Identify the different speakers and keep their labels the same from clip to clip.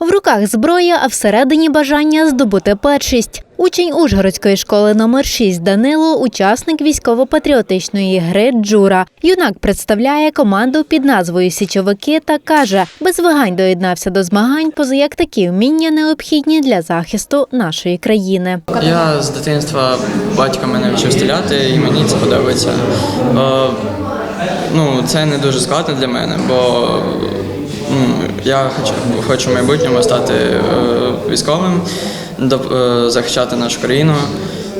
Speaker 1: В руках зброя, а всередині бажання здобути першість. Учень Ужгородської школи номер 6 Данило, учасник військово-патріотичної гри Джура. Юнак представляє команду під назвою Січовики та каже, без вагань доєднався до змагань, позаяк такі вміння необхідні для захисту нашої країни.
Speaker 2: Я з дитинства батько мене вчив стріляти, і мені це подобається. Е, ну, це не дуже складно для мене, бо я хочу, хочу в майбутньому стати е, військовим, доп- е, захищати нашу країну.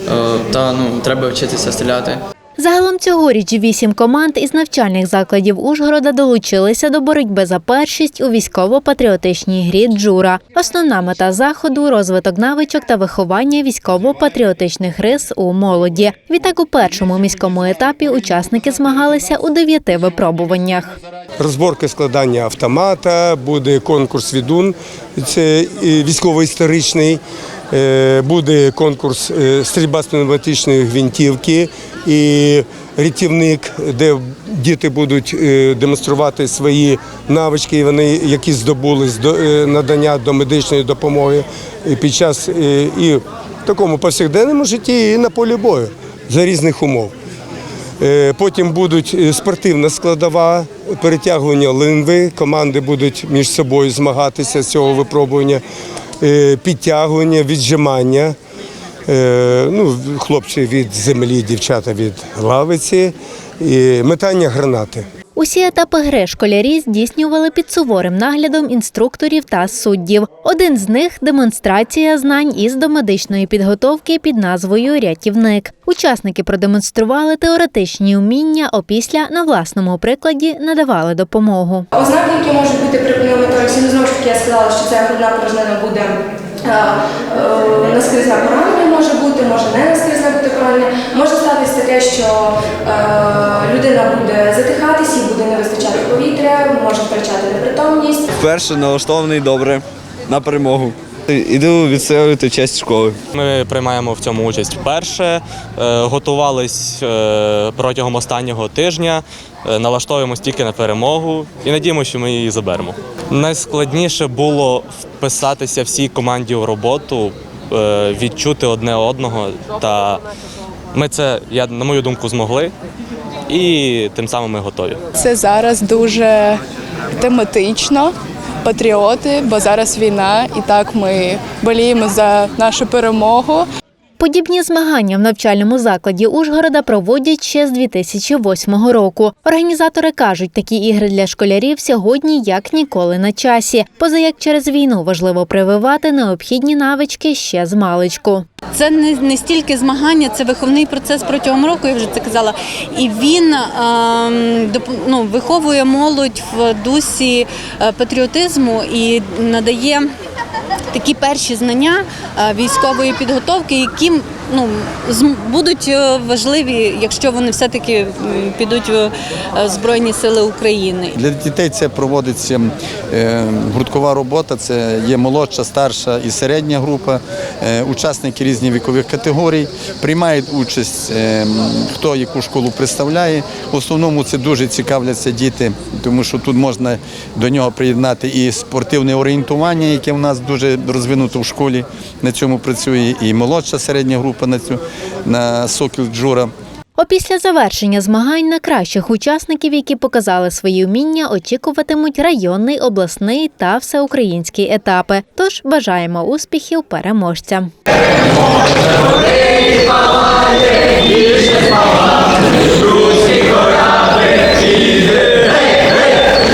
Speaker 2: Е, та ну, треба вчитися стріляти.
Speaker 1: Загалом цьогоріч вісім команд із навчальних закладів Ужгорода долучилися до боротьби за першість у військово-патріотичній грі Джура. Основна мета заходу розвиток навичок та виховання військово-патріотичних рис у молоді. Відтак у першому міському етапі учасники змагалися у дев'яти випробуваннях.
Speaker 3: Розборка складання автомата, буде конкурс відун, це е, військово-історичний, е, буде конкурс е, стрільба з пневматичної гвинтівки і рятівник, де діти будуть демонструвати свої навички, вони які здобули з надання до медичної допомоги під час і в такому повсякденному житті, і на полі бою за різних умов. Е, Потім будуть е, спортивна складова, перетягування линви. Команди будуть між собою змагатися з цього випробування, Е, підтягування, віджимання. Ну, хлопці від землі, дівчата від лавиці, і метання гранати.
Speaker 1: Усі етапи гри школярі здійснювали під суворим наглядом інструкторів та суддів. Один з них демонстрація знань із домедичної підготовки під назвою Рятівник. Учасники продемонстрували теоретичні вміння, опісля на власному прикладі надавали допомогу.
Speaker 4: Ознаки, які можуть бути при пневмотораксі, знову ж таки я сказала, що ця грудна порожнина буде е, е, поранення може бути, може не наскрізне бути поранення. Може статись таке, що е, людина буде затихатись, їй буде не вистачати повітря, може втрачати непритомність.
Speaker 5: Вперше налаштований добре на перемогу. Іду відстоювати честь школи.
Speaker 6: Ми приймаємо в цьому участь вперше. Е, Готувались е, протягом останнього тижня, е, налаштовуємось тільки на перемогу і надіємося, що ми її заберемо. Найскладніше було вписатися всій команді в роботу, відчути одне одного. Та ми це, я, на мою думку, змогли. І тим самим ми готові.
Speaker 7: Це зараз дуже тематично. Патріоти, бо зараз війна, і так ми боліємо за нашу перемогу.
Speaker 1: Подібні змагання в навчальному закладі Ужгорода проводять ще з 2008 року. Організатори кажуть, такі ігри для школярів сьогодні як ніколи на часі. Позаяк через війну важливо прививати необхідні навички ще з маличку.
Speaker 8: Це не, не стільки змагання, це виховний процес протягом року, я вже це казала. І він доп- ну, виховує молодь в дусі е, патріотизму і надає такі перші знання е, військової підготовки, які ну, будуть е, важливі, якщо вони все-таки підуть в е, Збройні Сили України.
Speaker 9: Для дітей це проводиться е, гурткова робота. Це є молодша, старша і середня група. Е, Учасники різних вікових категорій приймають участь, е, хто яку школу представляє. В основному це дуже цікавляться діти, тому що тут можна до нього приєднати і спортивне орієнтування, яке в нас дуже розвинуто в школі. На цьому працює і молодша середня група на цю на сокіл Джура.
Speaker 1: Опісля завершення змагань на кращих учасників, які показали свої вміння, очікуватимуть районний, обласний та всеукраїнський етапи. Тож бажаємо успіхів переможцям.